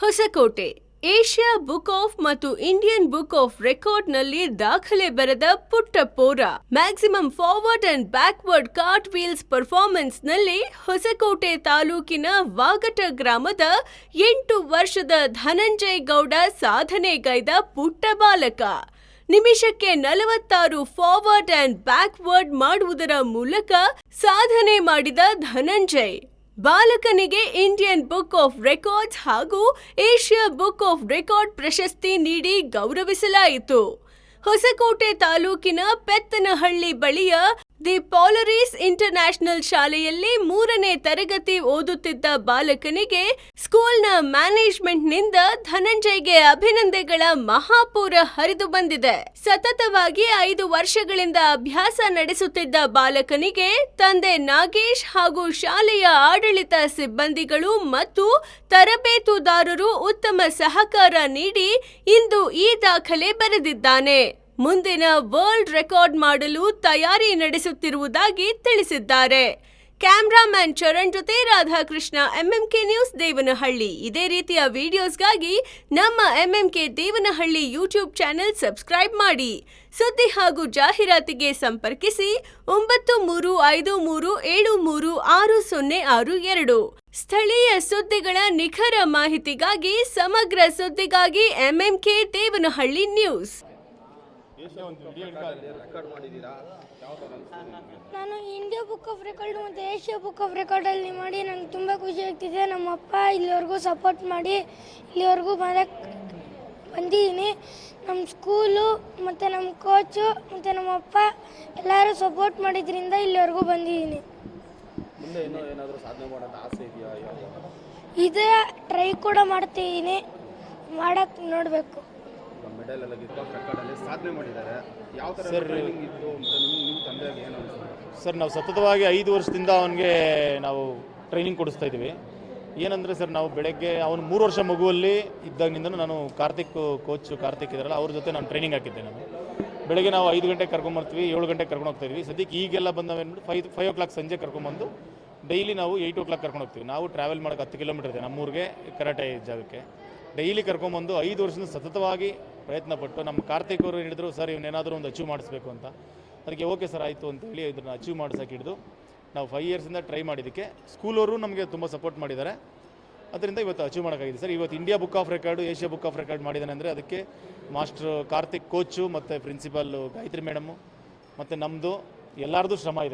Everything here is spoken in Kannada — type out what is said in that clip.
ಹೊಸಕೋಟೆ, ಏಷ್ಯಾ ಬುಕ್ ಆಫ್ ಮತ್ತು ಇಂಡಿಯನ್ ಬುಕ್ ಆಫ್ ರೆಕಾರ್ಡ್ನಲ್ಲಿ ದಾಖಲೆ ಬರೆದ ಪುಟ್ಟ ಪೋರ maximum forward and backward cart wheels ಪರ್ಫಾರ್ಮೆನ್ಸ್ನಲ್ಲಿ Hosakote ತಾಲೂಕಿನ ವಾಗಟ ಗ್ರಾಮದ ಎಂಟು ವರ್ಷದ ಧನಂಜಯ್ ಗೌಡ ಸಾಧನೆಗೈದ ಪುಟ್ಟ ಬಾಲಕ. ನಿಮಿಷಕ್ಕೆ ನಲವತ್ತಾರು ಫಾರ್ವರ್ಡ್ ಅಂಡ್ ಬ್ಯಾಕ್ವರ್ಡ್ ಮಾಡುವುದರ ಮೂಲಕ ಸಾಧನೆ ಮಾಡಿದ ಧನಂಜಯ್. ಬಾಲಕನಿಗೆ ಇಂಡಿಯನ್ ಬುಕ್ ಆಫ್ ರೆಕಾರ್ಡ್ಸ್ ಹಾಗೂ ಏಷ್ಯಾ ಬುಕ್ ಆಫ್ ರೆಕಾರ್ಡ್ ಪ್ರಶಸ್ತಿ ನೀಡಿ ಗೌರವಿಸಲಾಯಿತು. ಹೊಸಕೋಟೆ ತಾಲೂಕಿನ ಪೆತ್ತನಹಳ್ಳಿ ಬಳಿಯ ದಿ ಪಾಲರೀಸ್ ಇಂಟರ್ನ್ಯಾಷನಲ್ ಶಾಲೆಯಲ್ಲಿ ಮೂರನೇ ತರಗತಿ ಓದುತ್ತಿದ್ದ ಬಾಲಕನಿಗೆ ಸ್ಕೂಲ್ನ ಮ್ಯಾನೇಜ್ಮೆಂಟ್ನಿಂದ ಧನಂಜಯ್ಗೆ ಅಭಿನಂದನೆಗಳ ಮಹಾಪೂರ ಹರಿದು ಬಂದಿದೆ. ಸತತವಾಗಿ ಐದು ವರ್ಷಗಳಿಂದ ಅಭ್ಯಾಸ ನಡೆಸುತ್ತಿದ್ದ ಬಾಲಕನಿಗೆ ತಂದೆ ನಾಗೇಶ್ ಹಾಗೂ ಶಾಲೆಯ ಆಡಳಿತ ಸಿಬ್ಬಂದಿಗಳು ಮತ್ತು ತರಬೇತುದಾರರು ಉತ್ತಮ ಸಹಕಾರ ನೀಡಿ ಇಂದು ಈ ದಾಖಲೆ ಬರೆದಿದ್ದಾನೆ. ಮುಂದಿನ ವರ್ಲ್ಡ್ ರೆಕಾರ್ಡ್ ಮಾಡಲು ತಯಾರಿ ನಡೆಸುತ್ತಿರುವುದಾಗಿ ತಿಳಿಸಿದ್ದಾರೆ. ಕ್ಯಾಮ್ರಾಮ್ಯಾನ್ ಚರಣ್ ಜೊತೆ ರಾಧಾಕೃಷ್ಣ ಎಂಎಂಕೆ ನ್ಯೂಸ್ ದೇವನಹಳ್ಳಿ. ಇದೇ ರೀತಿಯ ವಿಡಿಯೋಸ್ಗಾಗಿ ನಮ್ಮ MMK Devanahalli YouTube channel subscribe ಮಾಡಿ. ಸುದ್ದಿ ಹಾಗೂ ಜಾಹೀರಾತಿಗೆ ಸಂಪರ್ಕಿಸಿ ಒಂಬತ್ತು ಮೂರು ಐದು ಮೂರು ಏಳು ಮೂರು ಆರು ಸೊನ್ನೆ ಆರು ಎರಡು. ಸ್ಥಳೀಯ ಸುದ್ದಿಗಳ ನಿಖರ ಮಾಹಿತಿಗಾಗಿ ಸಮಗ್ರ ಸುದ್ದಿಗಾಗಿ ಎಂಎಂಕೆ ದೇವನಹಳ್ಳಿ ನ್ಯೂಸ್ ನಾನು ಇಂಡಿಯಾ ಬುಕ್ ಆಫ್ ರೆಕಾರ್ಡ್ ಮತ್ತು ಏಷ್ಯಾ ಬುಕ್ ಆಫ್ ರೆಕಾರ್ಡಲ್ಲಿ ಮಾಡಿ ನಂಗೆ ತುಂಬ ಖುಷಿ ಆಗ್ತಿದೆ. ನಮ್ಮ ಅಪ್ಪ ಇಲ್ಲಿವರೆಗೂ ಸಪೋರ್ಟ್ ಮಾಡಿ ಇಲ್ಲಿವರೆಗೂ ಬರಕ್ಕೆ ಬಂದಿದ್ದೀನಿ. ನಮ್ಮ ಸ್ಕೂಲು ಮತ್ತು ನಮ್ಮ ಕೋಚು ಮತ್ತು ನಮ್ಮ ಅಪ್ಪ ಎಲ್ಲರೂ ಸಪೋರ್ಟ್ ಮಾಡಿದ್ರಿಂದ ಇಲ್ಲಿವರೆಗೂ ಬಂದಿದ್ದೀನಿ. ಮುಂದೆ ಇನ್ನೂ ಏನಾದರೂ ಸಾಧನೆ ಮಾಡೋದು ಆಸೆ ಇದೆಯಾ? ಇವಾಗ ಇದೇ ಟ್ರೈ ಕೂಡ ಮಾಡ್ತಿದ್ದೀನಿ. ಮಾಡಕ್ಕೆ ನೋಡಬೇಕು. ಮೆಡಲ್ ಎಲ್ಲ ರೆಕಾರ್ಡಲ್ಲಿ ಸಾಧನೆ ಮಾಡಿದ್ದಾರೆ. ಯಾವ ಥರ ಟ್ರೈನಿಂಗ್ ಇತ್ತು ಅಂತ ನಿಮ್ಮ ನಿಮ್ಮ ತಂದೆಗೆ ಏನು ಅನಿಸ್ತು ಸರ್ ನಾವು ಸತತವಾಗಿ ಐದು ವರ್ಷದಿಂದ ಅವನಿಗೆ ನಾವು ಟ್ರೈನಿಂಗ್ ಕೊಡಿಸ್ತಾ ಇದ್ದೀವಿ. ಏನಂದರೆ ಸರ್ ನಾವು ಬೆಳಗ್ಗೆ ಅವನು ಮೂರು ವರ್ಷ ಮಗುವಲ್ಲಿ ಇದ್ದಾಗಿನಿಂದ ನಾನು ಕಾರ್ತಿಕ್ ಕೋಚ್ ಕಾರ್ತಿಕ್ ಇದ್ದಾರಲ್ಲ ಅವ್ರ ಜೊತೆ ನಾನು ಟ್ರೈನಿಂಗ್ ಹಾಕಿದ್ದೆ ನಾನು. ಬೆಳಗ್ಗೆ ನಾವು ಐದು ಗಂಟೆಗೆ ಕರ್ಕೊಂಬರ್ತೀವಿ ಏಳು ಗಂಟೆಗೆ ಕರ್ಕೊಂಡು ಹೋಗ್ತಾ ಇದ್ವಿ ಸದ್ಯಕ್ಕೆ ಈಗೆಲ್ಲ ಬಂದವೇನ್ಬಿಟ್ಟು ಫೈವ್ ಫೈವ್ ಓ ಕ್ಲಾಕ್ ಸಂಜೆ ಕರ್ಕೊಂಬಂದು ಡೈಲಿ ನಾವು ಏಯ್ಟ್ ಓ ಕ್ಲಾಕ್ ಕರ್ಕೊಂಡು ಹೋಗ್ತೀವಿ. ನಾವು ಟ್ರಾವೆಲ್ ಮಾಡೋಕೆ ಹತ್ತು ಕಿಲೋಮೀಟರ್ ಇದೆ ನಮ್ಮೂರಿಗೆ ಕರಾಟೆ ಜಾಗಕ್ಕೆ. ಡೈಲಿ ಕರ್ಕೊಂಬಂದು ಐದು ವರ್ಷದಿಂದ ಸತತವಾಗಿ ಪ್ರಯತ್ನ ಪಟ್ಟು ನಮ್ಮ ಕಾರ್ತಿಕ್ ಅವರು ಹಿಡಿದ್ರು ಸರ್, ಇವನೇನಾದರೂ ಒಂದು ಅಚೀವ್ ಮಾಡಿಸ್ಬೇಕು ಅಂತ. ಅದಕ್ಕೆ, ಓಕೆ ಸರ್, ಆಯಿತು ಅಂತೇಳಿ ಇದನ್ನು ಅಚೀವ್ ಮಾಡ್ಸೋಕೆ ಹಿಡಿದು ನಾವು ಫೈವ್ ಇಯರ್ಸಿಂದ ಟ್ರೈ ಮಾಡಿದ್ದಕ್ಕೆ ಸ್ಕೂಲವರು ನಮಗೆ ತುಂಬ ಸಪೋರ್ಟ್ ಮಾಡಿದ್ದಾರೆ. ಅದರಿಂದ ಇವತ್ತು ಅಚೀವ್ ಮಾಡೋಕ್ಕಾಗಿದೆ. ಸರ್, ಇವತ್ತು India book of record Asia book of record ಮಾಡಿದ್ದಾನೆ ಅಂದರೆ ಅದಕ್ಕೆ ಮಾಸ್ಟರ್ ಕಾರ್ತಿಕ್ ಕೋಚು ಮತ್ತು ಪ್ರಿನ್ಸಿಪಾಲು ಗಾಯತ್ರಿ ಮೇಡಮು ಮತ್ತು ನಮ್ಮದು ಎಲ್ಲರದ್ದು ಶ್ರಮ ಇದೆ.